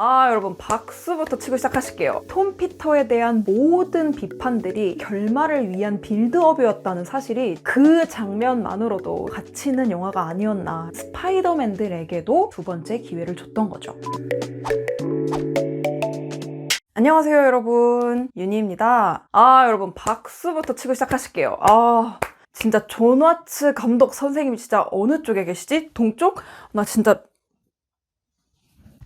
아 여러분 박수부터 치고 시작하실게요. 톰 피터에 대한 모든 비판들이 결말을 위한 빌드업이었다는 사실이 그 장면만으로도 가치 있는 영화가 아니었나 스파이더맨들에게도 두 번째 기회를 줬던 거죠. 안녕하세요 여러분 윤희입니다. 아 여러분 박수부터 치고 시작하실게요. 아 진짜 존와츠 감독 선생님이 진짜 어느 쪽에 계시지? 동쪽? 나 진짜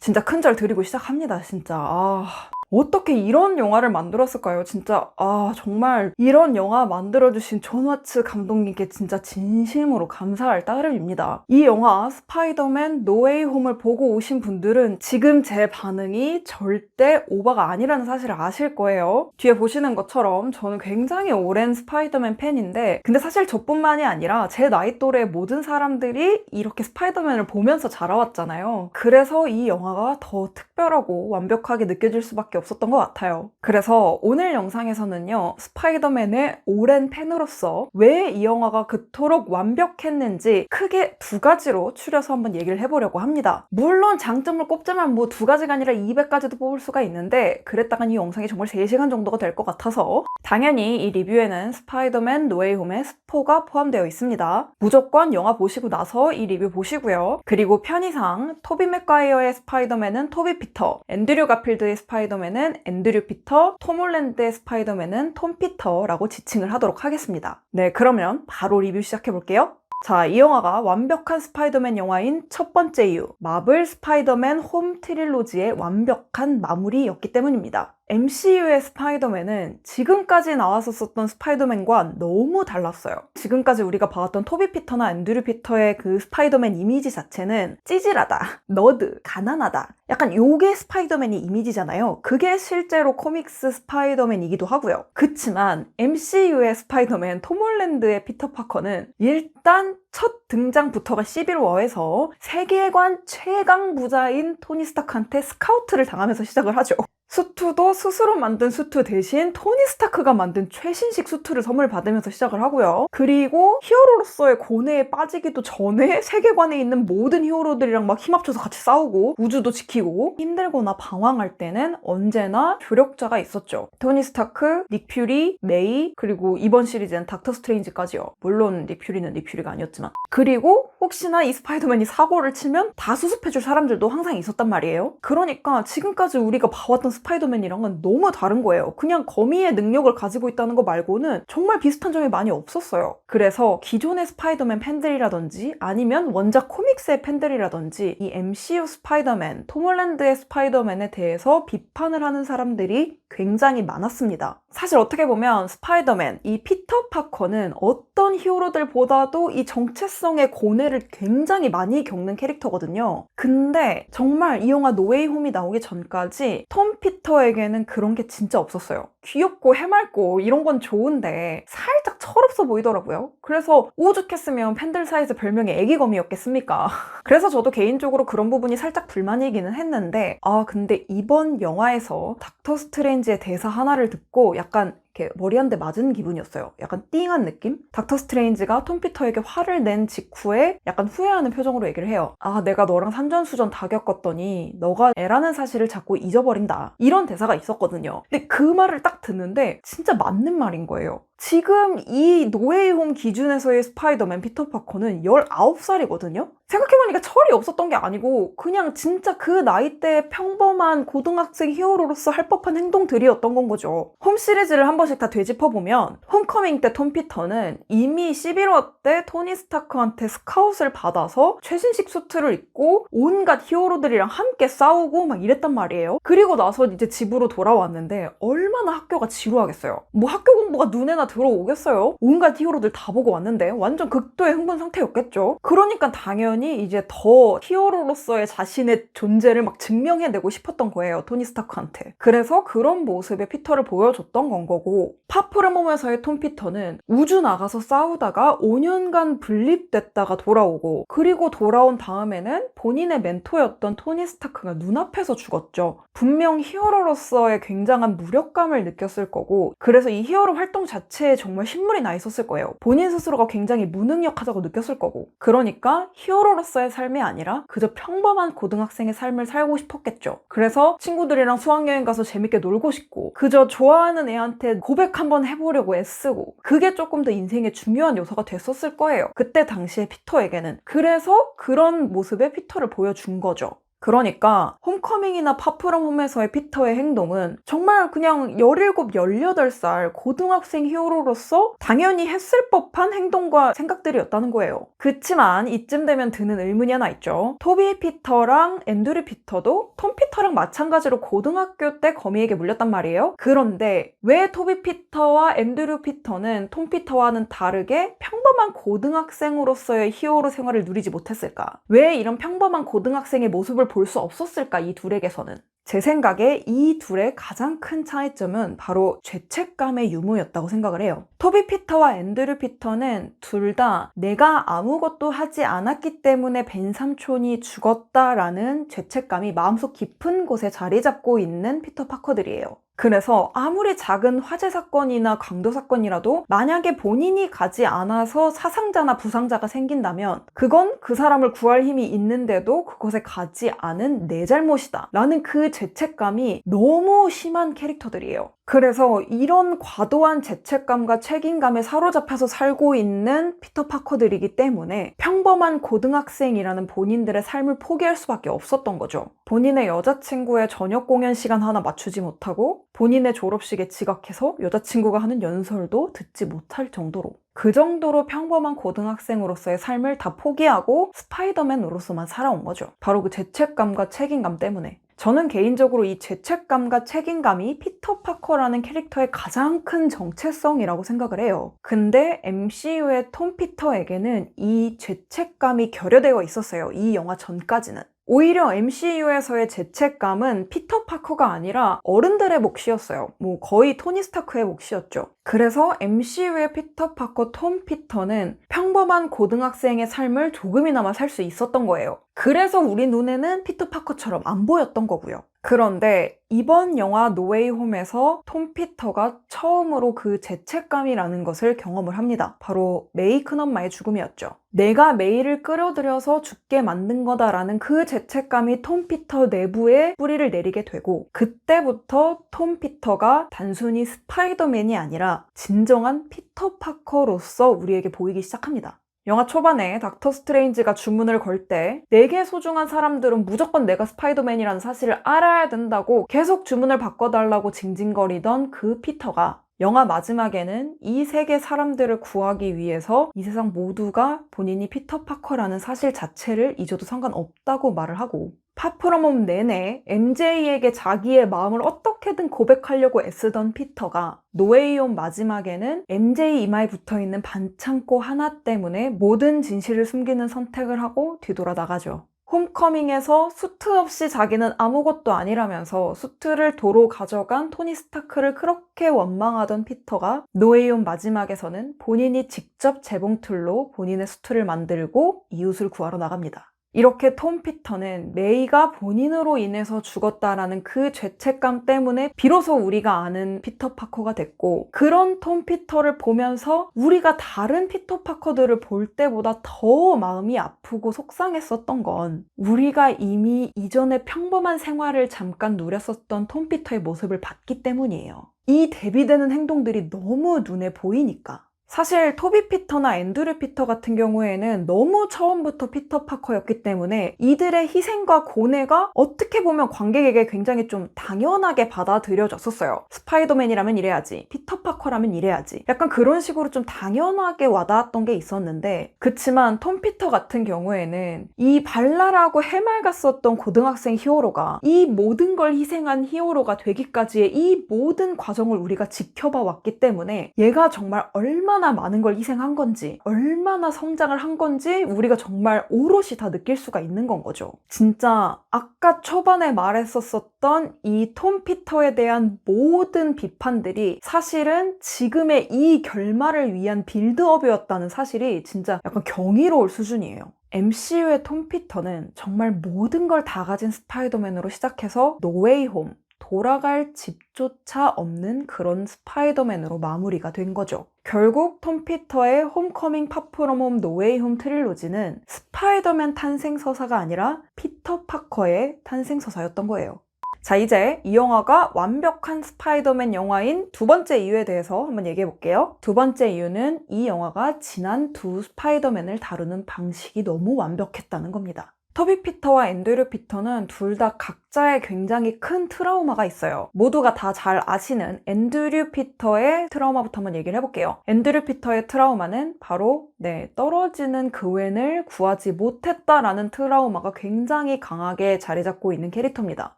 진짜 큰절 드리고 시작합니다, 진짜. 아. 어떻게 이런 영화를 만들었을까요? 진짜, 아, 정말 이런 영화 만들어주신 존 와츠 감독님께 진짜 진심으로 감사할 따름입니다. 이 영화 스파이더맨 노웨이 홈을 보고 오신 분들은 지금 제 반응이 절대 오바가 아니라는 사실을 아실 거예요. 뒤에 보시는 것처럼 저는 굉장히 오랜 스파이더맨 팬인데, 근데 사실 저뿐만이 아니라 제 나이 또래 모든 사람들이 이렇게 스파이더맨을 보면서 자라왔잖아요. 그래서 이 영화가 더 특 별하고 완벽하게 느껴질 수밖에 없었던 것 같아요. 그래서 오늘 영상에서는요, 스파이더맨의 오랜 팬으로서 왜 이 영화가 그토록 완벽했는지 크게 두 가지로 추려서 한번 얘기를 해보려고 합니다. 물론 장점을 꼽자면 뭐 두 가지가 아니라 200가지도 뽑을 수가 있는데, 그랬다간 이 영상이 정말 3시간 정도가 될 것 같아서, 당연히 이 리뷰에는 스파이더맨 노웨이홈의 스포가 포함되어 있습니다. 무조건 영화 보시고 나서 이 리뷰 보시고요. 그리고 편의상 토비 맥과이어의 스파이더맨은 토비 피 터, 앤드류 가필드의 스파이더맨은 앤드류 피터, 톰 홀랜드의 스파이더맨은 톰 피터라고 지칭을 하도록 하겠습니다. 네, 그러면 바로 리뷰 시작해 볼게요. 자, 이 영화가 완벽한 스파이더맨 영화인 첫 번째 이유, 마블 스파이더맨 홈 트릴로지의 완벽한 마무리였기 때문입니다. MCU의 스파이더맨은 지금까지 나왔었던 스파이더맨과 너무 달랐어요. 지금까지 우리가 봐왔던 토비 피터나 앤드류 피터의 그 스파이더맨 이미지 자체는 찌질하다, 너드, 가난하다. 약간 요게 스파이더맨이 이미지잖아요. 그게 실제로 코믹스 스파이더맨이기도 하고요. 그치만 MCU의 스파이더맨 톰 홀랜드의 피터 파커는 일단 첫 등장부터가 11워에서 세계관 최강 부자인 토니 스타크한테 스카우트를 당하면서 시작을 하죠. 수트도 스스로 만든 수트 대신 토니 스타크가 만든 최신식 수트를 선물 받으면서 시작을 하고요. 그리고 히어로로서의 고뇌에 빠지기도 전에 세계관에 있는 모든 히어로들이랑 막 힘합쳐서 같이 싸우고 우주도 지키고 힘들거나 방황할 때는 언제나 조력자가 있었죠. 토니 스타크, 닉 퓨리, 메이 그리고 이번 시리즈는 닥터 스트레인지까지요. 물론 닉 퓨리는 닉 퓨리가 아니었지만 그리고 혹시나 이 스파이더맨이 사고를 치면 다 수습해줄 사람들도 항상 있었단 말이에요. 그러니까 지금까지 우리가 봐왔던 스파이더맨 이랑은 너무 다른 거예요. 그냥 거미의 능력을 가지고 있다는 거 말고는 정말 비슷한 점이 많이 없었어요. 그래서 기존의 스파이더맨 팬들이라든지 아니면 원작 코믹스의 팬들이라든지 이 MCU 스파이더맨, 톰 홀랜드의 스파이더맨에 대해서 비판을 하는 사람들이 굉장히 많았습니다. 사실 어떻게 보면 스파이더맨, 이 피터 파커는 어떤 히어로들보다도 이 정체성의 고뇌를 굉장히 많이 겪는 캐릭터거든요. 근데 정말 이 영화 노웨이 홈이 나오기 전까지 톰 피 터에게는 그런 게 진짜 없었어요. 귀엽고 해맑고 이런 건 좋은데 살짝 철없어 보이더라고요. 그래서 오죽했으면 팬들 사이에서 별명이 애기검이었겠습니까? 그래서 저도 개인적으로 그런 부분이 살짝 불만이기는 했는데 아 근데 이번 영화에서 닥터 스트레인지의 대사 하나를 듣고 약간 이렇게 머리 한 대 맞은 기분이었어요. 약간 띵한 느낌? 닥터 스트레인지가 톰 피터에게 화를 낸 직후에 약간 후회하는 표정으로 얘기를 해요. 아, 내가 너랑 산전수전 다 겪었더니 너가 애라는 사실을 자꾸 잊어버린다. 이런 대사가 있었거든요. 근데 그 말을 딱 듣는데 진짜 맞는 말인 거예요. 지금 이 노웨이홈 기준에서의 스파이더맨 피터 파커는 19살이거든요? 생각해보니까 철이 없었던 게 아니고 그냥 진짜 그 나이대의 평범한 고등학생 히어로로서 할 법한 행동들이었던 건 거죠. 홈 시리즈를 한 번씩 다 되짚어보면 홈커밍 때 톰 피터는 이미 11화 때 토니 스타크한테 스카웃을 받아서 최신식 수트를 입고 온갖 히어로들이랑 함께 싸우고 막 이랬단 말이에요. 그리고 나서 이제 집으로 돌아왔는데 얼마나 학교가 지루하겠어요. 뭐 학교 공부가 눈에나 들어오겠어요? 온갖 히어로들 다 보고 왔는데 완전 극도의 흥분 상태였겠죠. 그러니까 당연히 이제 더 히어로로서의 자신의 존재를 막 증명해내고 싶었던 거예요. 토니 스타크한테. 그래서 그런 모습의 피터를 보여줬던 건 거고 파프레mom에서의 톰 피터는 우주 나가서 싸우다가 5년간 분립됐다가 돌아오고 그리고 돌아온 다음에는 본인의 멘토였던 토니 스타크가 눈앞에서 죽었죠. 분명 히어로로서의 굉장한 무력감을 느꼈을 거고 그래서 이 히어로 활동 자체 자체에 정말 신물이 나 있었을 거예요. 본인 스스로가 굉장히 무능력하다고 느꼈을 거고. 그러니까 히어로로서의 삶이 아니라 그저 평범한 고등학생의 삶을 살고 싶었겠죠. 그래서 친구들이랑 수학여행 가서 재밌게 놀고 싶고, 그저 좋아하는 애한테 고백 한번 해보려고 애쓰고, 그게 조금 더 인생의 중요한 요소가 됐었을 거예요. 그때 당시에 피터에게는. 그래서 그런 모습의 피터를 보여준 거죠. 그러니까 홈커밍이나 파프럼 홈에서의 피터의 행동은 정말 그냥 17, 18살 고등학생 히어로로서 당연히 했을 법한 행동과 생각들이었다는 거예요. 그치만 이쯤 되면 드는 의문이 하나 있죠. 토비 피터랑 앤드류 피터도 톰 피터랑 마찬가지로 고등학교 때 거미에게 물렸단 말이에요. 그런데 왜 토비 피터와 앤드류 피터는 톰 피터와는 다르게 평범한 고등학생으로서의 히어로 생활을 누리지 못했을까? 왜 이런 평범한 고등학생의 모습을 볼 수 없었을까, 이 둘에게서는. 제 생각에 이 둘의 가장 큰 차이점은 바로 죄책감의 유무였다고 생각을 해요. 토비 피터와 앤드류 피터는 둘 다 내가 아무것도 하지 않았기 때문에 벤 삼촌이 죽었다라는 죄책감이 마음속 깊은 곳에 자리 잡고 있는 피터 파커들이에요. 그래서 아무리 작은 화재 사건이나 강도 사건이라도 만약에 본인이 가지 않아서 사상자나 부상자가 생긴다면 그건 그 사람을 구할 힘이 있는데도 그곳에 가지 않은 내 잘못이다 라는 그 죄책감이 너무 심한 캐릭터들이에요. 그래서 이런 과도한 죄책감과 책임감에 사로잡혀서 살고 있는 피터 파커들이기 때문에 평범한 고등학생이라는 본인들의 삶을 포기할 수밖에 없었던 거죠. 본인의 여자친구의 저녁 공연 시간 하나 맞추지 못하고 본인의 졸업식에 지각해서 여자친구가 하는 연설도 듣지 못할 정도로 그 정도로 평범한 고등학생으로서의 삶을 다 포기하고 스파이더맨으로서만 살아온 거죠. 바로 그 죄책감과 책임감 때문에. 저는 개인적으로 이 죄책감과 책임감이 피터 파커라는 캐릭터의 가장 큰 정체성이라고 생각을 해요. 근데 MCU의 톰 피터에게는 이 죄책감이 결여되어 있었어요. 이 영화 전까지는. 오히려 MCU에서의 죄책감은 피터 파커가 아니라 어른들의 몫이었어요. 뭐 거의 토니 스타크의 몫이었죠. 그래서 MCU의 피터 파커 톰 피터는 평범한 고등학생의 삶을 조금이나마 살 수 있었던 거예요. 그래서 우리 눈에는 피터 파커처럼 안 보였던 거고요. 그런데 이번 영화 노웨이 홈에서 톰 피터가 처음으로 그 죄책감이라는 것을 경험을 합니다. 바로 메이 큰엄마의 죽음이었죠. 내가 메이를 끌어들여서 죽게 만든 거다라는 그 죄책감이 톰 피터 내부에 뿌리를 내리게 되고 그때부터 톰 피터가 단순히 스파이더맨이 아니라 진정한 피터 파커로서 우리에게 보이기 시작합니다. 영화 초반에 닥터 스트레인지가 주문을 걸 때 내게 소중한 사람들은 무조건 내가 스파이더맨이라는 사실을 알아야 된다고 계속 주문을 바꿔달라고 징징거리던 그 피터가 영화 마지막에는 이 세계 사람들을 구하기 위해서 이 세상 모두가 본인이 피터 파커라는 사실 자체를 잊어도 상관없다고 말을 하고 파프러몸 내내 MJ에게 자기의 마음을 어떻게든 고백하려고 애쓰던 피터가 노웨이홈 마지막에는 MJ 이마에 붙어 있는 반창고 하나 때문에 모든 진실을 숨기는 선택을 하고 뒤돌아 나가죠. 홈커밍에서 수트 없이 자기는 아무것도 아니라면서 수트를 도로 가져간 토니 스타크를 그렇게 원망하던 피터가 노웨이홈 마지막에서는 본인이 직접 재봉틀로 본인의 수트를 만들고 이웃을 구하러 나갑니다. 이렇게 톰 피터는 메이가 본인으로 인해서 죽었다라는 그 죄책감 때문에 비로소 우리가 아는 피터 파커가 됐고 그런 톰 피터를 보면서 우리가 다른 피터 파커들을 볼 때보다 더 마음이 아프고 속상했었던 건 우리가 이미 이전에 평범한 생활을 잠깐 누렸었던 톰 피터의 모습을 봤기 때문이에요. 이 대비되는 행동들이 너무 눈에 보이니까. 사실 토비 피터나 앤드류 피터 같은 경우에는 너무 처음부터 피터 파커였기 때문에 이들의 희생과 고뇌가 어떻게 보면 관객에게 굉장히 좀 당연하게 받아들여졌었어요. 스파이더맨이라면 이래야지, 피터 파커라면 이래야지. 약간 그런 식으로 좀 당연하게 와닿았던 게 있었는데 그치만 톰 피터 같은 경우에는 이 발랄하고 해맑았었던 고등학생 히어로가 이 모든 걸 희생한 히어로가 되기까지의 이 모든 과정을 우리가 지켜봐 왔기 때문에 얘가 정말 얼마나 얼마나 많은 걸 희생한 건지, 얼마나 성장을 한 건지 우리가 정말 오롯이 다 느낄 수가 있는 건 거죠. 진짜 아까 초반에 말했었던 이 톰 피터에 대한 모든 비판들이 사실은 지금의 이 결말을 위한 빌드업이었다는 사실이 진짜 약간 경이로울 수준이에요. MCU의 톰 피터는 정말 모든 걸 다 가진 스파이더맨으로 시작해서 노웨이 홈, 돌아갈 집조차 없는 그런 스파이더맨으로 마무리가 된 거죠. 결국 톰 피터의 홈커밍 파프롬 홈 노웨이 홈 트릴로지는 스파이더맨 탄생 서사가 아니라 피터 파커의 탄생 서사였던 거예요. 자, 이제 이 영화가 완벽한 스파이더맨 영화인 두 번째 이유에 대해서 한번 얘기해 볼게요. 두 번째 이유는 이 영화가 지난 두 스파이더맨을 다루는 방식이 너무 완벽했다는 겁니다. 토비 피터와 앤드류 피터는 둘 다 각자의 굉장히 큰 트라우마가 있어요. 모두가 다 잘 아시는 앤드류 피터의 트라우마부터 한번 얘기를 해볼게요. 앤드류 피터의 트라우마는 바로 네, 떨어지는 그웬을 구하지 못했다라는 트라우마가 굉장히 강하게 자리 잡고 있는 캐릭터입니다.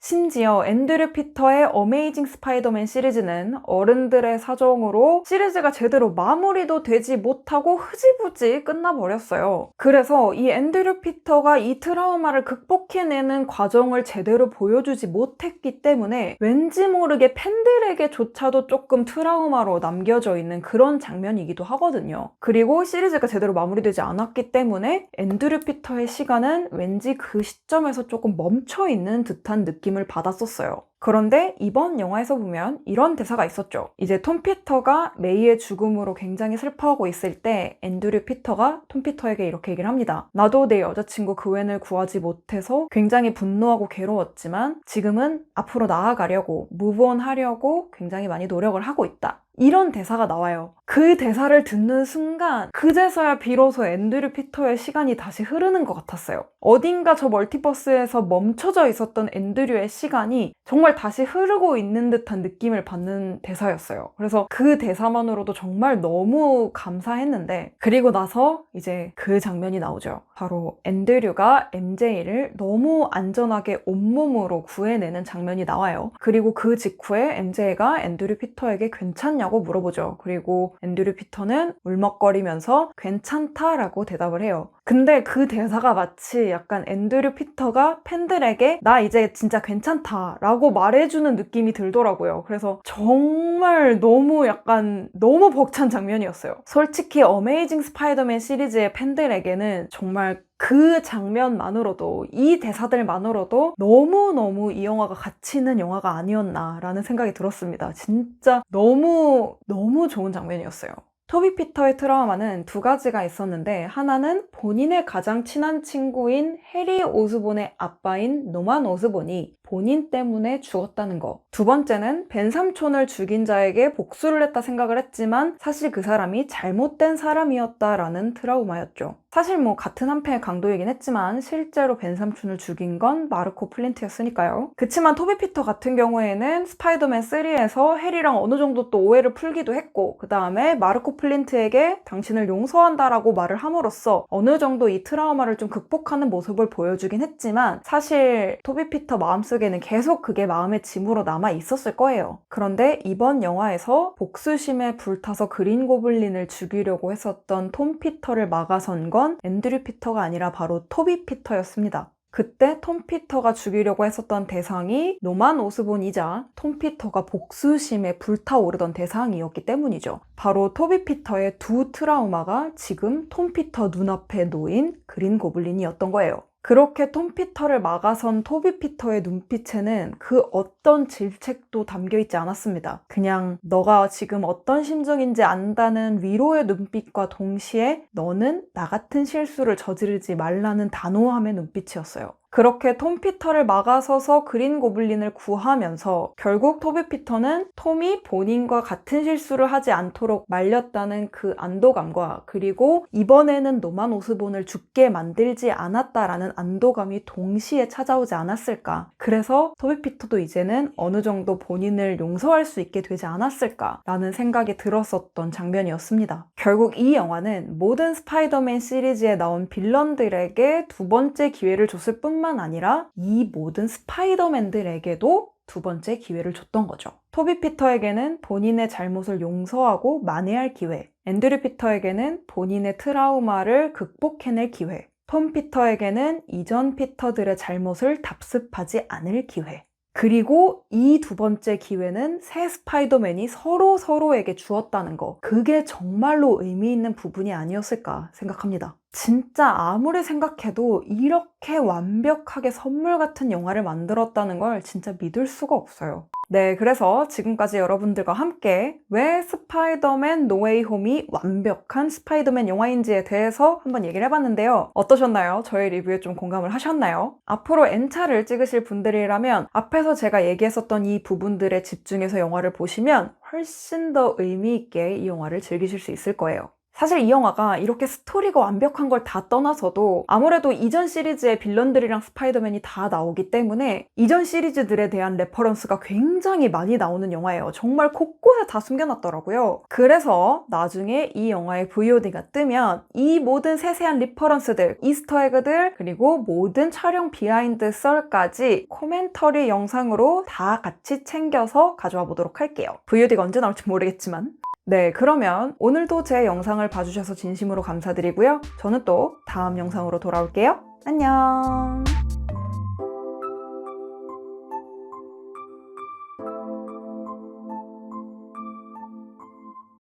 심지어 앤드류 피터의 어메이징 스파이더맨 시리즈는 어른들의 사정으로 시리즈가 제대로 마무리도 되지 못하고 흐지부지 끝나버렸어요. 그래서 이 앤드류 피터가 이 트라우마를 극복해내는 과정을 제대로 보여주지 못했기 때문에 왠지 모르게 팬들에게조차도 조금 트라우마로 남겨져 있는 그런 장면이기도 하거든요. 그리고 시리즈가 제대로 마무리되지 않았기 때문에 앤드류 피터의 시간은 왠지 그 시점에서 조금 멈춰 있는 듯한 느낌 느낌을 받았었어요. 그런데 이번 영화에서 보면 이런 대사가 있었죠. 이제 톰 피터가 메이의 죽음으로 굉장히 슬퍼하고 있을 때 앤드류 피터가 톰 피터에게 이렇게 얘기를 합니다. 나도 내 여자친구 그웬을 구하지 못해서 굉장히 분노하고 괴로웠지만 지금은 앞으로 나아가려고 무브온 하려고 굉장히 많이 노력을 하고 있다. 이런 대사가 나와요. 그 대사를 듣는 순간 그제서야 비로소 앤드류 피터의 시간이 다시 흐르는 것 같았어요. 어딘가 저 멀티버스에서 멈춰져 있었던 앤드류의 시간이 정말 다시 흐르고 있는 듯한 느낌을 받는 대사였어요. 그래서 그 대사만으로도 정말 너무 감사했는데 그리고 나서 이제 그 장면이 나오죠. 바로 앤드류가 MJ를 너무 안전하게 온몸으로 구해내는 장면이 나와요. 그리고 그 직후에 MJ가 앤드류 피터에게 괜찮냐고 물어보죠. 그리고 앤드류 피터는 울먹거리면서 괜찮다라고 대답을 해요. 근데 그 대사가 마치 약간 앤드류 피터가 팬들에게 나 이제 진짜 괜찮다라고 말해주는 느낌이 들더라고요. 그래서 정말 너무 약간 너무 벅찬 장면이었어요. 솔직히 어메이징 스파이더맨 시리즈의 팬들에게는 정말 그 장면만으로도 이 대사들만으로도 너무너무 이 영화가 가치 있는 영화가 아니었나라는 생각이 들었습니다. 진짜 너무 너무 좋은 장면이었어요. 토비 피터의 트라우마는 두 가지가 있었는데 하나는 본인의 가장 친한 친구인 해리 오스본의 아빠인 노만 오스본이 본인 때문에 죽었다는 거. 두 번째는 벤 삼촌을 죽인 자에게 복수를 했다 생각을 했지만 사실 그 사람이 잘못된 사람이었다라는 트라우마였죠. 사실 뭐 같은 한 패의 강도이긴 했지만 실제로 벤 삼촌을 죽인 건 마르코 플린트였으니까요. 그치만 토비 피터 같은 경우에는 스파이더맨 3에서 해리랑 어느 정도 또 오해를 풀기도 했고 그 다음에 마르코 플린트에게 당신을 용서한다라고 말을 함으로써 어느 정도 이 트라우마를 좀 극복하는 모습을 보여주긴 했지만 사실 토비 피터 마음속 에는 계속 그게 마음의 짐으로 남아 있었을 거예요. 그런데 이번 영화에서 복수심에 불타서 그린 고블린을 죽이려고 했었던 톰 피터를 막아선 건 앤드류 피터가 아니라 바로 토비 피터였습니다. 그때 톰 피터가 죽이려고 했었던 대상이 노만 오스본이자 톰 피터가 복수심에 불타오르던 대상이었기 때문이죠. 바로 토비 피터의 두 트라우마가 지금 톰 피터 눈앞에 놓인 그린 고블린이었던 거예요. 그렇게 톰 피터를 막아선 토비 피터의 눈빛에는 그 어떤 질책도 담겨 있지 않았습니다. 그냥 너가 지금 어떤 심정인지 안다는 위로의 눈빛과 동시에 너는 나 같은 실수를 저지르지 말라는 단호함의 눈빛이었어요. 그렇게 톰 피터를 막아서서 그린 고블린을 구하면서 결국 토비 피터는 톰이 본인과 같은 실수를 하지 않도록 말렸다는 그 안도감과 그리고 이번에는 노만 오스본을 죽게 만들지 않았다라는 안도감이 동시에 찾아오지 않았을까. 그래서 토비 피터도 이제는 어느 정도 본인을 용서할 수 있게 되지 않았을까라는 생각이 들었었던 장면이었습니다. 결국 이 영화는 모든 스파이더맨 시리즈에 나온 빌런들에게 두 번째 기회를 줬을 뿐 뿐만 아니라 이 모든 스파이더맨들에게도 두 번째 기회를 줬던 거죠. 토비 피터에게는 본인의 잘못을 용서하고 만회할 기회, 앤드류 피터에게는 본인의 트라우마를 극복해낼 기회, 톰 피터에게는 이전 피터들의 잘못을 답습하지 않을 기회. 그리고 이 두 번째 기회는 새 스파이더맨이 서로 서로에게 주었다는 거. 그게 정말로 의미 있는 부분이 아니었을까 생각합니다. 진짜 아무리 생각해도 이렇게 완벽하게 선물 같은 영화를 만들었다는 걸 진짜 믿을 수가 없어요. 네, 그래서 지금까지 여러분들과 함께 왜 스파이더맨 노웨이 홈이 완벽한 스파이더맨 영화인지에 대해서 한번 얘기를 해봤는데요. 어떠셨나요? 저의 리뷰에 좀 공감을 하셨나요? 앞으로 N차를 찍으실 분들이라면 앞에서 제가 얘기했었던 이 부분들에 집중해서 영화를 보시면 훨씬 더 의미있게 이 영화를 즐기실 수 있을 거예요. 사실 이 영화가 이렇게 스토리가 완벽한 걸 다 떠나서도 아무래도 이전 시리즈의 빌런들이랑 스파이더맨이 다 나오기 때문에 이전 시리즈들에 대한 레퍼런스가 굉장히 많이 나오는 영화예요. 정말 곳곳에 다 숨겨놨더라고요. 그래서 나중에 이 영화의 VOD가 뜨면 이 모든 세세한 리퍼런스들, 이스터에그들, 그리고 모든 촬영 비하인드 썰까지 코멘터리 영상으로 다 같이 챙겨서 가져와 보도록 할게요. VOD가 언제 나올지 모르겠지만. 네, 그러면 오늘도 제 영상을 봐주셔서 진심으로 감사드리고요. 저는 또 다음 영상으로 돌아올게요. 안녕!